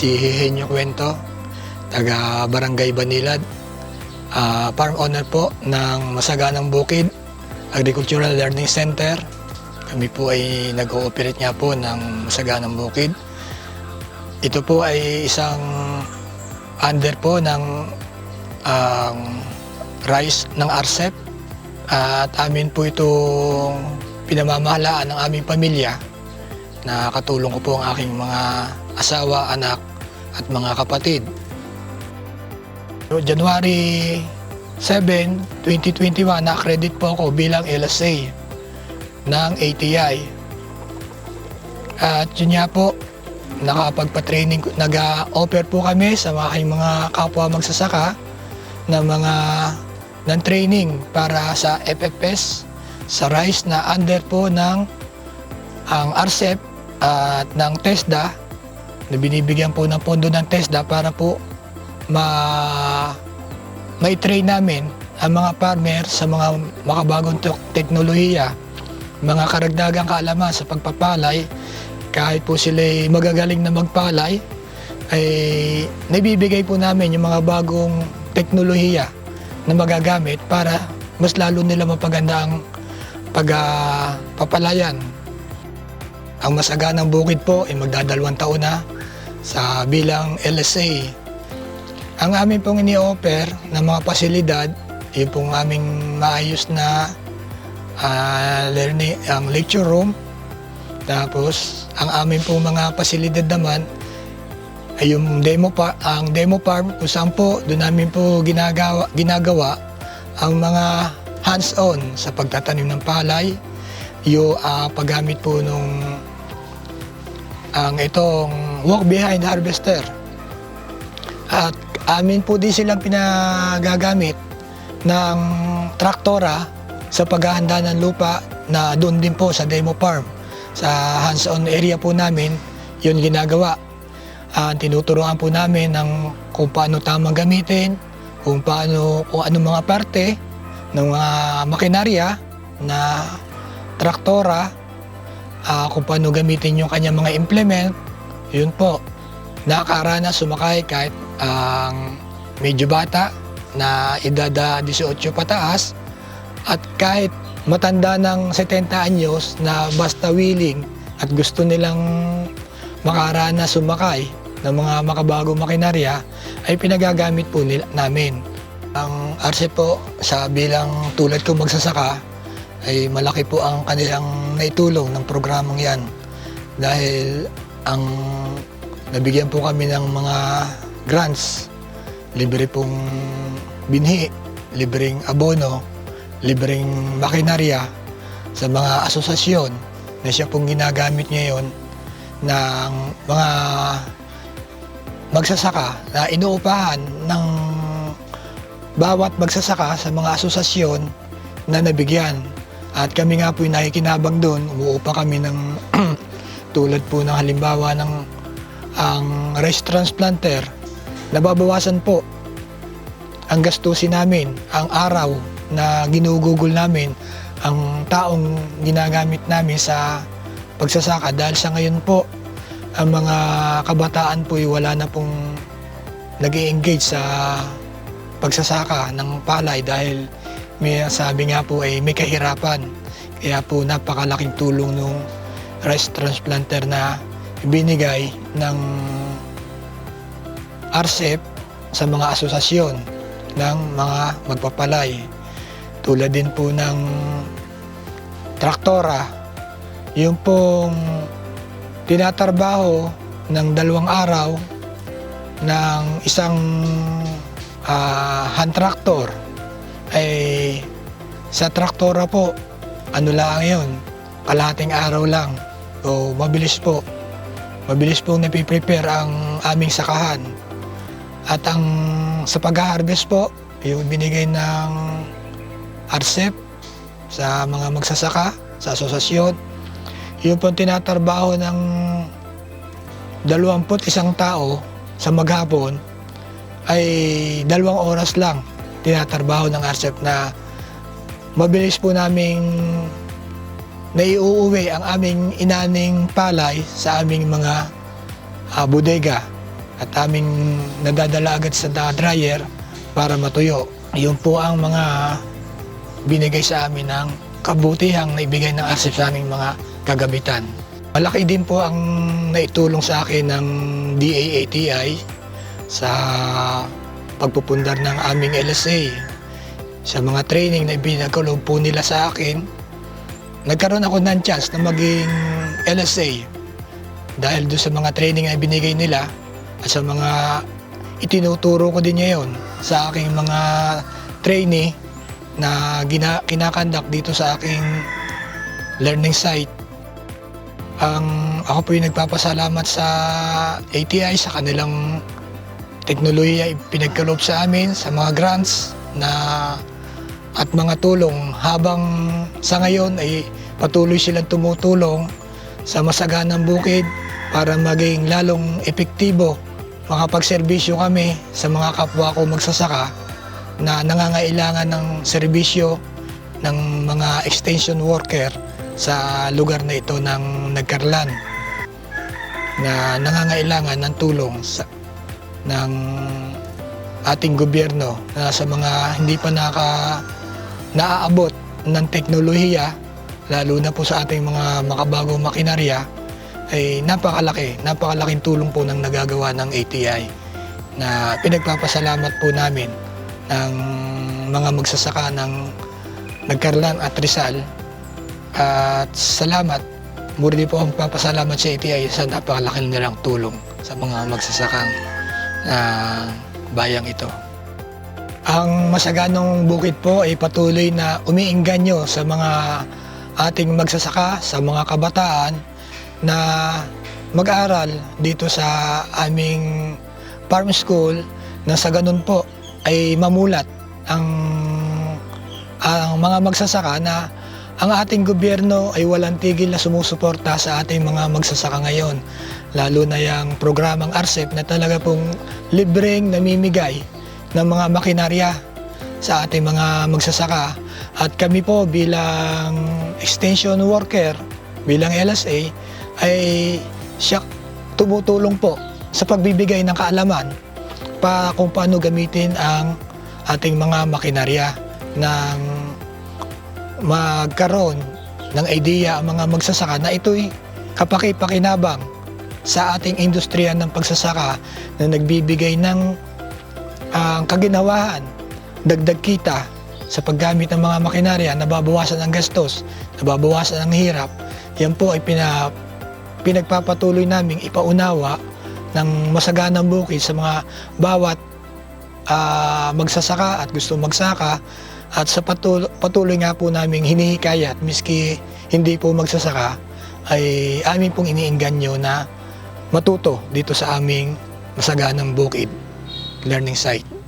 si Hihenyo Kwento, taga Barangay Banilad, ah, farm owner po ng Masaganang Bukid Agricultural Learning Center. Kami po ay nag-ooperate nga po ng Masaganang Bukid. Ito po ay isang under po ng ang rice ng RCEP at amin po itong pinamamahalaan ng aming pamilya na katulong ko po ang aking mga asawa, anak at mga kapatid. January 7, 2021, na-credit po ako bilang LSA ng ATI. At yun nga po, nakapagpa-training, nag-offer po kami sa aking mga kapwa magsasaka ng mga ng training para sa FFS sa rice na under po ng ang RCEP at ng TESDA na binibigyan po ng pondo ng TESDA para po ma may-train namin ang mga farmer sa mga makabagong tek- teknolohiya, mga karagdagang kaalaman sa pagpapalay, kahit po sila magagaling na magpalay, ay nabibigay po namin yung mga bagong teknolohiya na magagamit para mas lalo nila mapaganda ang pagpapalayan. ang masaganang bukid po ay magdadalawang taon na sa bilang LSA. Ang amin pong ini-offer na mga pasilidad, yung pong aming maayos na ah, learning, ang lecture room. Tapos, ang amin pong mga pasilidad naman ay yung demo pa, ang demo farm kung saan po doon namin po ginagawa, ginagawa ang mga hands-on sa pagtatanim ng palay, yung ah, paggamit po nung ang itong walk behind harvester. At amin po din silang pinagagamit ng traktora sa paghahanda ng lupa na doon din po sa demo farm. Sa hands-on area po namin, yun ginagawa. Ah, tinuturuan po namin ng kung paano tamang gamitin, kung paano, kung anong mga parte ng mga makinarya na traktora, ah, kung paano gamitin yung kanyang mga implement, yun po. Nakakaranas sumakay kahit ang medyo bata na edad ah, 18 pataas at kahit matanda ng 70 anyos na basta willing at gusto nilang makaranas sumakay ng mga makabagong makinarya ay pinagagamit po nila, namin. Ang RC po sa bilang tulad ko magsasaka ay malaki po ang kanilang naitulong ng programang yan dahil ang nabigyan po kami ng mga grants libre pong binhi libreng abono libreng makinarya sa mga asosasyon na siya pong ginagamit ngayon ng mga magsasaka na inuupahan ng bawat magsasaka sa mga asosasyon na nabigyan. At kami nga po yung nakikinabang doon, umuupa kami ng tulad po ng halimbawa ng ang rice transplanter, nababawasan po ang gastusin namin, ang araw na ginugugol namin, ang taong ginagamit namin sa pagsasaka dahil sa ngayon po ang mga kabataan po ay wala na pong nag engage sa pagsasaka ng palay dahil may sabi nga po ay may kahirapan. Kaya po napakalaking tulong nung rice transplanter na binigay ng RCEP sa mga asosasyon ng mga magpapalay. Tulad din po ng traktora, yung pong tinatarbaho ng dalawang araw ng isang ah, hand tractor ay sa traktora po ano lang yun kalahating araw lang o mabilis po. Mabilis po napiprepare ang aming sakahan. At ang sa pag-harvest po yung binigay ng RCEP sa mga magsasaka sa asosasyon yung po tinatarbaho ng 21 tao sa maghapon ay dalawang oras lang tinatarbaho ng RCEP na mabilis po naming naiuuwi ang aming inaning palay sa aming mga ah, bodega at aming nadadala agad sa dryer para matuyo. Yun po ang mga binigay sa amin ng kabutihang na ibigay ng ASIP sa aming mga kagabitan. Malaki din po ang naitulong sa akin ng DAATI sa pagpupundar ng aming LSA. Sa mga training na ibinagkaloob po nila sa akin, nagkaroon ako ng chance na maging LSA dahil doon sa mga training na binigay nila at sa mga itinuturo ko din ngayon sa aking mga trainee na gina, kinakandak dito sa aking learning site. Ang ako po yung nagpapasalamat sa ATI sa kanilang teknolohiya pinagkaloob sa amin sa mga grants na at mga tulong habang sa ngayon ay patuloy silang tumutulong sa masaganang bukid para maging lalong epektibo. Makapagserbisyo kami sa mga kapwa ko magsasaka na nangangailangan ng serbisyo ng mga extension worker sa lugar na ito ng Nagkarlan na nangangailangan ng tulong sa, ng ating gobyerno na sa mga hindi pa naka naaabot ng teknolohiya lalo na po sa ating mga makabagong makinarya ay napakalaki, napakalaking tulong po ng nagagawa ng ATI na pinagpapasalamat po namin ng mga magsasaka ng Nagkarlan at Rizal at salamat muli po ang papasalamat sa ATI sa napakalaking nilang tulong sa mga magsasakang uh, bayang ito. Ang masaganong bukid po ay patuloy na umiingganyo sa mga ating magsasaka, sa mga kabataan na mag-aral dito sa aming farm school na sa ganun po ay mamulat ang ang mga magsasaka na ang ating gobyerno ay walang tigil na sumusuporta sa ating mga magsasaka ngayon. Lalo na yung programang ARCEP na talaga pong libreng namimigay ng mga makinarya sa ating mga magsasaka. At kami po bilang extension worker, bilang LSA, ay siya tumutulong po sa pagbibigay ng kaalaman pa kung paano gamitin ang ating mga makinarya ng magkaroon ng idea ang mga magsasaka na ito'y kapaki-pakinabang sa ating industriya ng pagsasaka na nagbibigay ng uh, kaginawahan, dagdag kita sa paggamit ng mga makinarya, nababawasan ang gastos, nababawasan ang hirap. Yan po ay pina, pinagpapatuloy naming ipaunawa ng masaganang bukid sa mga bawat uh, magsasaka at gusto magsaka at sa patuloy, patuloy nga po naming hinihikayat miski hindi po magsasaka ay amin pong iniinganyo na matuto dito sa aming masaganang bukid learning site.